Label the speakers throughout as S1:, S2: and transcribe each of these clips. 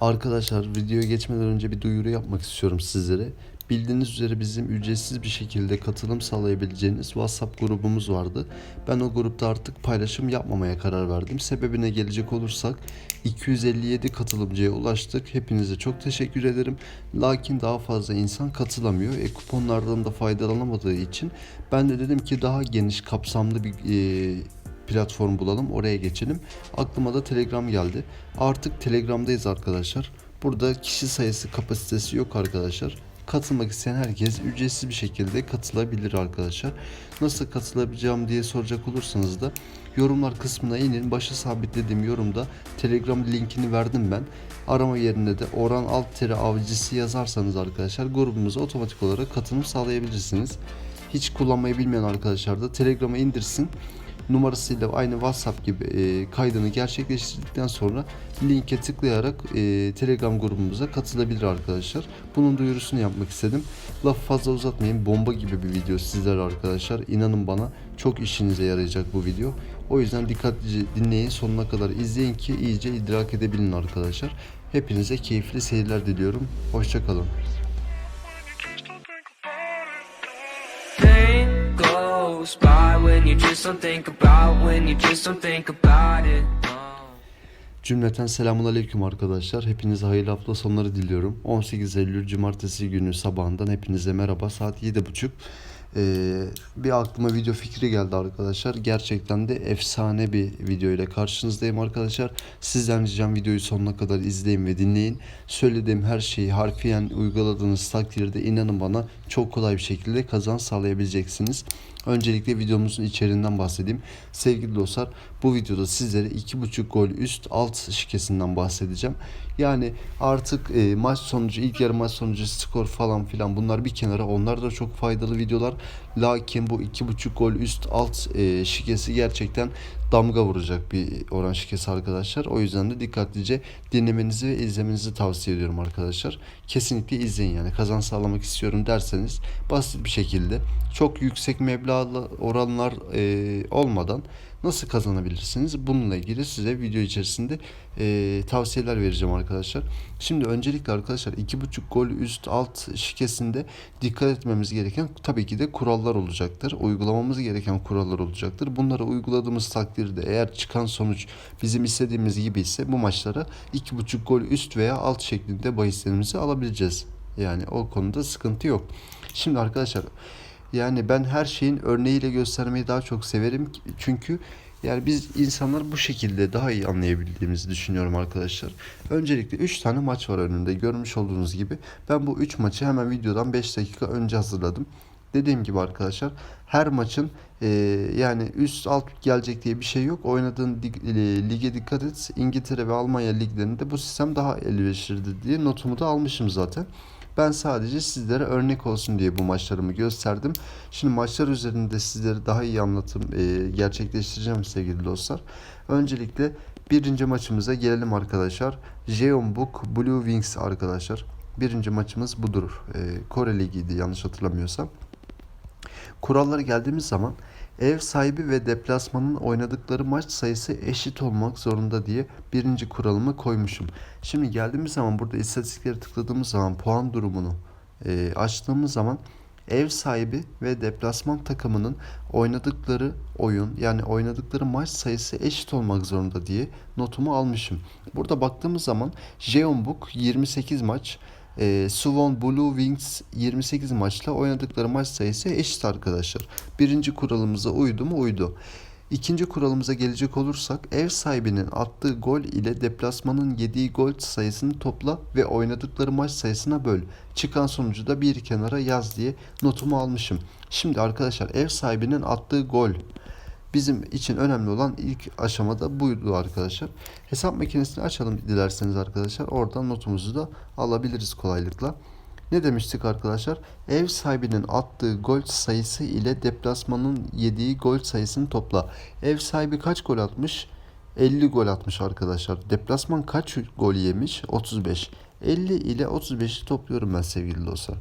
S1: Arkadaşlar videoya geçmeden önce bir duyuru yapmak istiyorum sizlere. Bildiğiniz üzere bizim ücretsiz bir şekilde katılım sağlayabileceğiniz WhatsApp grubumuz vardı. Ben o grupta artık paylaşım yapmamaya karar verdim. Sebebine gelecek olursak 257 katılımcıya ulaştık. Hepinize çok teşekkür ederim. Lakin daha fazla insan katılamıyor. E kuponlardan da faydalanamadığı için ben de dedim ki daha geniş kapsamlı bir e, platform bulalım oraya geçelim. Aklıma da Telegram geldi. Artık Telegram'dayız arkadaşlar. Burada kişi sayısı kapasitesi yok arkadaşlar. Katılmak isteyen herkes ücretsiz bir şekilde katılabilir arkadaşlar. Nasıl katılabileceğim diye soracak olursanız da yorumlar kısmına inin. Başa sabitlediğim yorumda Telegram linkini verdim ben. Arama yerine de Orhan Altteri Avcısı yazarsanız arkadaşlar grubumuza otomatik olarak katılım sağlayabilirsiniz. Hiç kullanmayı bilmeyen arkadaşlar da Telegram'a indirsin numarasıyla aynı WhatsApp gibi e, kaydını gerçekleştirdikten sonra linke tıklayarak e, Telegram grubumuza katılabilir arkadaşlar. Bunun duyurusunu yapmak istedim. Lafı fazla uzatmayayım. Bomba gibi bir video sizlere arkadaşlar. İnanın bana çok işinize yarayacak bu video. O yüzden dikkatlice dinleyin sonuna kadar izleyin ki iyice idrak edebilin arkadaşlar. Hepinize keyifli seyirler diliyorum. Hoşçakalın.
S2: Goes by when you just don't think about when you just don't think about it.
S1: Cümleten selamun aleyküm arkadaşlar. Hepinize hayırlı hafta sonları diliyorum. 18 Eylül Cumartesi günü sabahından hepinize merhaba. Saat 7.30. Ee, bir aklıma video fikri geldi arkadaşlar. Gerçekten de efsane bir video ile karşınızdayım arkadaşlar. Sizden ricam videoyu sonuna kadar izleyin ve dinleyin. Söylediğim her şeyi harfiyen uyguladığınız takdirde inanın bana çok kolay bir şekilde kazanç sağlayabileceksiniz. Öncelikle videomuzun içeriğinden bahsedeyim. Sevgili dostlar bu videoda sizlere 2.5 gol üst alt şikesinden bahsedeceğim. Yani artık e, maç sonucu ilk yarı maç sonucu skor falan filan bunlar bir kenara onlar da çok faydalı videolar. Lakin bu 2.5 gol üst alt e, şikesi gerçekten damga vuracak bir oran şikesi arkadaşlar. O yüzden de dikkatlice dinlemenizi ve izlemenizi tavsiye ediyorum arkadaşlar. Kesinlikle izleyin yani kazanç sağlamak istiyorum derseniz basit bir şekilde çok yüksek meblağlı oranlar e, olmadan nasıl kazanabilirsiniz? Bununla ilgili size video içerisinde e, tavsiyeler vereceğim arkadaşlar. Şimdi öncelikle arkadaşlar 2.5 gol üst alt şikesinde dikkat etmemiz gereken tabii ki de kurallar olacaktır. Uygulamamız gereken kurallar olacaktır. Bunları uyguladığımız takdirde eğer çıkan sonuç bizim istediğimiz gibi ise bu maçlara 2.5 gol üst veya alt şeklinde bahislerimizi alabileceğiz. Yani o konuda sıkıntı yok. Şimdi arkadaşlar yani ben her şeyin örneğiyle göstermeyi daha çok severim. Çünkü yani biz insanlar bu şekilde daha iyi anlayabildiğimizi düşünüyorum arkadaşlar. Öncelikle 3 tane maç var önümde. Görmüş olduğunuz gibi ben bu 3 maçı hemen videodan 5 dakika önce hazırladım. Dediğim gibi arkadaşlar her maçın e, yani üst alt gelecek diye bir şey yok. Oynadığın e, lige dikkat et. İngiltere ve Almanya liglerinde bu sistem daha elverişlidir diye notumu da almışım zaten. Ben sadece sizlere örnek olsun diye bu maçlarımı gösterdim. Şimdi maçlar üzerinde sizlere daha iyi anlatım e, gerçekleştireceğim sevgili dostlar. Öncelikle birinci maçımıza gelelim arkadaşlar. Jeonbuk Blue Wings arkadaşlar. Birinci maçımız budur. E, Kore Ligi'ydi yanlış hatırlamıyorsam. Kurallara geldiğimiz zaman ev sahibi ve deplasmanın oynadıkları maç sayısı eşit olmak zorunda diye birinci kuralımı koymuşum. Şimdi geldiğimiz zaman burada istatistikleri tıkladığımız zaman puan durumunu e, açtığımız zaman ev sahibi ve deplasman takımının oynadıkları oyun yani oynadıkları maç sayısı eşit olmak zorunda diye notumu almışım. Burada baktığımız zaman Jeonbuk 28 maç, e, Suwon Blue Wings 28 maçla oynadıkları maç sayısı eşit arkadaşlar. Birinci kuralımıza uydu mu? Uydu. İkinci kuralımıza gelecek olursak ev sahibinin attığı gol ile deplasmanın yediği gol sayısını topla ve oynadıkları maç sayısına böl. Çıkan sonucu da bir kenara yaz diye notumu almışım. Şimdi arkadaşlar ev sahibinin attığı gol bizim için önemli olan ilk aşamada buydu arkadaşlar. Hesap makinesini açalım dilerseniz arkadaşlar. Oradan notumuzu da alabiliriz kolaylıkla. Ne demiştik arkadaşlar? Ev sahibinin attığı gol sayısı ile deplasmanın yediği gol sayısını topla. Ev sahibi kaç gol atmış? 50 gol atmış arkadaşlar. Deplasman kaç gol yemiş? 35. 50 ile 35'i topluyorum ben sevgili dostlar.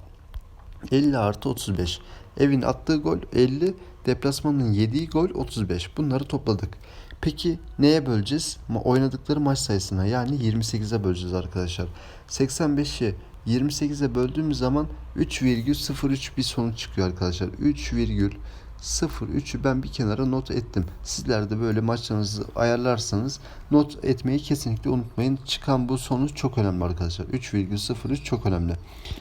S1: 50 artı 35. Evin attığı gol 50, deplasmanın yediği gol 35. Bunları topladık. Peki neye böleceğiz? Oynadıkları maç sayısına yani 28'e böleceğiz arkadaşlar. 85'i 28'e böldüğümüz zaman 3,03 bir sonuç çıkıyor arkadaşlar. 3,03'ü ben bir kenara not ettim. Sizler de böyle maçlarınızı ayarlarsanız not etmeyi kesinlikle unutmayın. Çıkan bu sonuç çok önemli arkadaşlar. 3,03 çok önemli.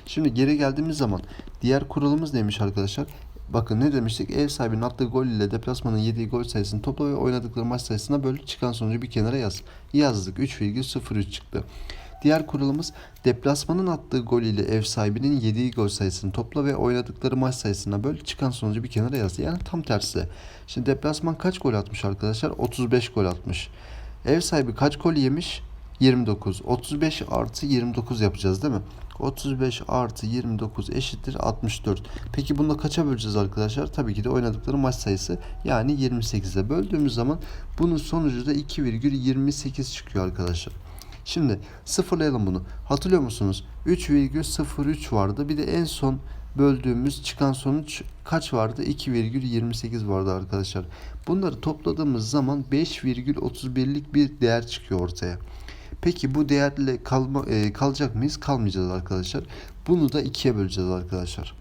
S1: Şimdi geri geldiğimiz zaman diğer kuralımız neymiş arkadaşlar? Bakın ne demiştik? Ev sahibinin attığı gol ile deplasmanın yediği gol sayısını topla ve oynadıkları maç sayısına böl. Çıkan sonucu bir kenara yaz. Yazdık. 3,03 çıktı. Diğer kuralımız deplasmanın attığı gol ile ev sahibinin yediği gol sayısını topla ve oynadıkları maç sayısına böl. Çıkan sonucu bir kenara yaz. Yani tam tersi. Şimdi deplasman kaç gol atmış arkadaşlar? 35 gol atmış. Ev sahibi kaç gol yemiş? 29. 35 artı 29 yapacağız değil mi? 35 artı 29 eşittir 64. Peki bunu kaça böleceğiz arkadaşlar? Tabii ki de oynadıkları maç sayısı yani 28'e böldüğümüz zaman bunun sonucu da 2,28 çıkıyor arkadaşlar. Şimdi sıfırlayalım bunu. Hatırlıyor musunuz? 3,03 vardı. Bir de en son böldüğümüz çıkan sonuç kaç vardı? 2,28 vardı arkadaşlar. Bunları topladığımız zaman 5,31'lik bir değer çıkıyor ortaya. Peki bu değerle kalma, e, kalacak mıyız? Kalmayacağız arkadaşlar. Bunu da 2'ye böleceğiz arkadaşlar.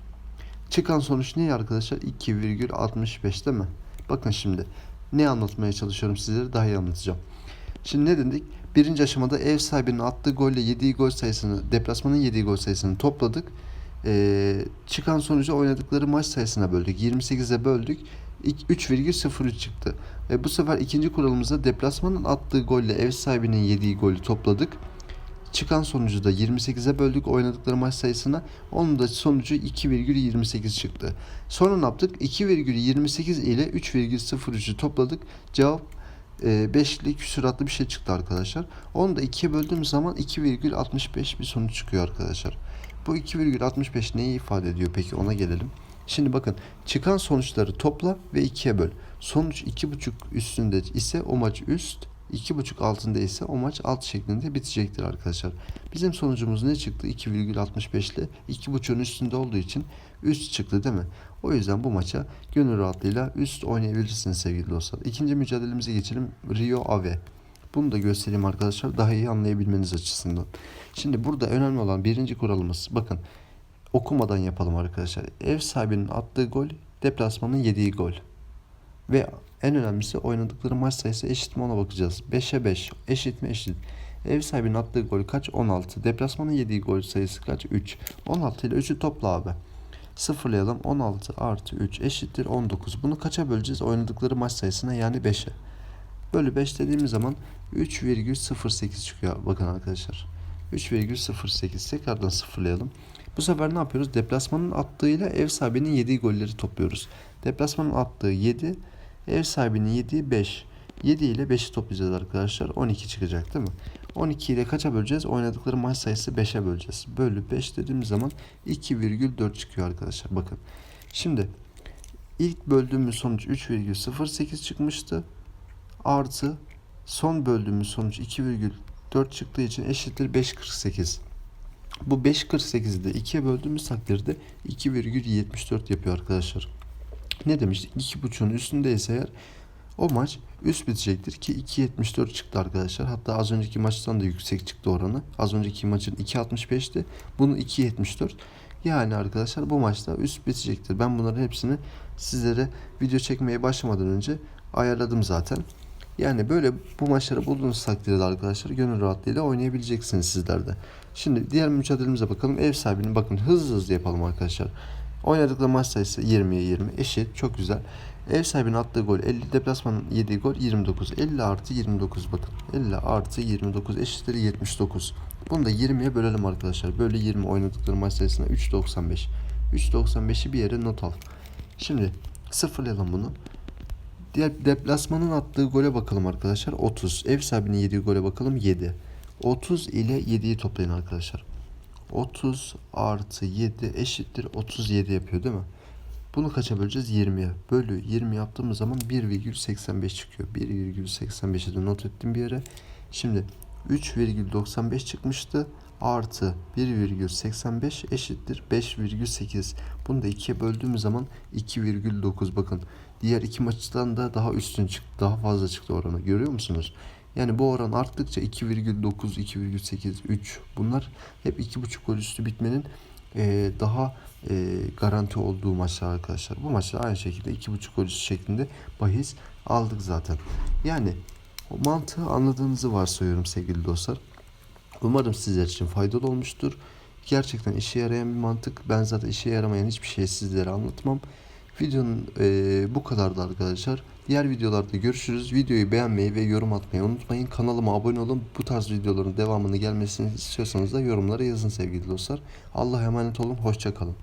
S1: Çıkan sonuç ne arkadaşlar? 2,65 değil mi? Bakın şimdi ne anlatmaya çalışıyorum sizlere daha iyi anlatacağım. Şimdi ne dedik? Birinci aşamada ev sahibinin attığı golle yediği gol sayısını, deplasmanın yediği gol sayısını topladık. Ee, çıkan sonucu oynadıkları maç sayısına böldük. 28'e böldük. İk- 3,03 çıktı. Ve bu sefer ikinci kuralımızda deplasmanın attığı golle ev sahibinin yediği golü topladık. Çıkan sonucu da 28'e böldük oynadıkları maç sayısına. Onun da sonucu 2,28 çıktı. Sonra ne yaptık? 2,28 ile 3,03'ü topladık. Cevap e, 5'li küsuratlı bir şey çıktı arkadaşlar. Onu da 2'ye böldüğümüz zaman 2,65 bir sonuç çıkıyor arkadaşlar. Bu 2,65 neyi ifade ediyor peki ona gelelim. Şimdi bakın çıkan sonuçları topla ve 2'ye böl. Sonuç 2,5 üstünde ise o maç üst, 2,5 altında ise o maç alt şeklinde bitecektir arkadaşlar. Bizim sonucumuz ne çıktı? 2,65 ile 2,5'un üstünde olduğu için üst çıktı değil mi? O yüzden bu maça gönül rahatlığıyla üst oynayabilirsiniz sevgili dostlar. İkinci mücadelemize geçelim. Rio Ave. Bunu da göstereyim arkadaşlar daha iyi anlayabilmeniz açısından. Şimdi burada önemli olan birinci kuralımız bakın okumadan yapalım arkadaşlar. Ev sahibinin attığı gol deplasmanın yediği gol. Ve en önemlisi oynadıkları maç sayısı eşit mi ona bakacağız. 5'e 5 eşit mi eşit. Ev sahibinin attığı gol kaç? 16. Deplasmanın yediği gol sayısı kaç? 3. 16 ile 3'ü topla abi. Sıfırlayalım. 16 artı 3 eşittir 19. Bunu kaça böleceğiz? Oynadıkları maç sayısına yani 5'e. Bölü 5 dediğimiz zaman 3,08 çıkıyor. Bakın arkadaşlar. 3,08 tekrardan sıfırlayalım. Bu sefer ne yapıyoruz? Deplasmanın attığıyla ev sahibinin yediği golleri topluyoruz. Deplasmanın attığı 7, ev sahibinin yediği 5. 7 ile 5'i toplayacağız arkadaşlar. 12 çıkacak değil mi? 12 ile kaça böleceğiz? Oynadıkları maç sayısı 5'e böleceğiz. Bölü 5 dediğimiz zaman 2,4 çıkıyor arkadaşlar. Bakın. Şimdi ilk böldüğümüz sonuç 3,08 çıkmıştı. Artı son böldüğümüz sonuç 2,4 çıktığı için eşittir 5,48. Bu 5.48'i de 2'ye böldüğümüz takdirde 2,74 yapıyor arkadaşlar. Ne demiştik? 2.5'un üstündeyse eğer o maç üst bitecektir ki 2.74 çıktı arkadaşlar. Hatta az önceki maçtan da yüksek çıktı oranı. Az önceki maçın 2.65'ti. Bunun 2.74. Yani arkadaşlar bu maçta üst bitecektir. Ben bunların hepsini sizlere video çekmeye başlamadan önce ayarladım zaten. Yani böyle bu maçları bulduğunuz takdirde arkadaşlar gönül rahatlığıyla oynayabileceksiniz sizler de. Şimdi diğer mücadelemize bakalım. Ev sahibinin bakın hızlı hızlı yapalım arkadaşlar. Oynadıkları maç sayısı 20'ye 20 eşit çok güzel. Ev sahibinin attığı gol 50 deplasmanın yediği gol 29. 50 artı 29 bakın. 50 artı 29 eşittir 79. Bunu da 20'ye bölelim arkadaşlar. Böyle 20 oynadıkları maç sayısına 3.95. 3.95'i bir yere not al. Şimdi sıfırlayalım bunu. Diğer deplasmanın attığı gole bakalım arkadaşlar. 30. Ev sahibinin yediği gole bakalım 7. 30 ile 7'yi toplayın arkadaşlar. 30 artı 7 eşittir 37 yapıyor değil mi? Bunu kaça böleceğiz? 20'ye. Bölü 20 yaptığımız zaman 1,85 çıkıyor. 1,85'i de not ettim bir yere. Şimdi 3,95 çıkmıştı. artı 1,85 eşittir 5,8. Bunu da 2'ye böldüğümüz zaman 2,9 bakın. Diğer iki maçtan da daha üstün çıktı. Daha fazla çıktı oranı. Görüyor musunuz? Yani bu oran arttıkça 2,9, 2,8, 3 bunlar hep 2,5 gol üstü bitmenin eee, daha eee, garanti olduğu maçlar arkadaşlar. Bu maçta aynı şekilde 2,5 gol üstü şeklinde bahis aldık zaten. Yani o mantığı anladığınızı varsayıyorum sevgili dostlar. Umarım sizler için faydalı olmuştur. Gerçekten işe yarayan bir mantık. Ben zaten işe yaramayan hiçbir şey sizlere anlatmam. Videonun eee, bu kadardı arkadaşlar. Diğer videolarda görüşürüz. Videoyu beğenmeyi ve yorum atmayı unutmayın. Kanalıma abone olun. Bu tarz videoların devamını gelmesini istiyorsanız da yorumlara yazın sevgili dostlar. Allah'a emanet olun. Hoşça kalın.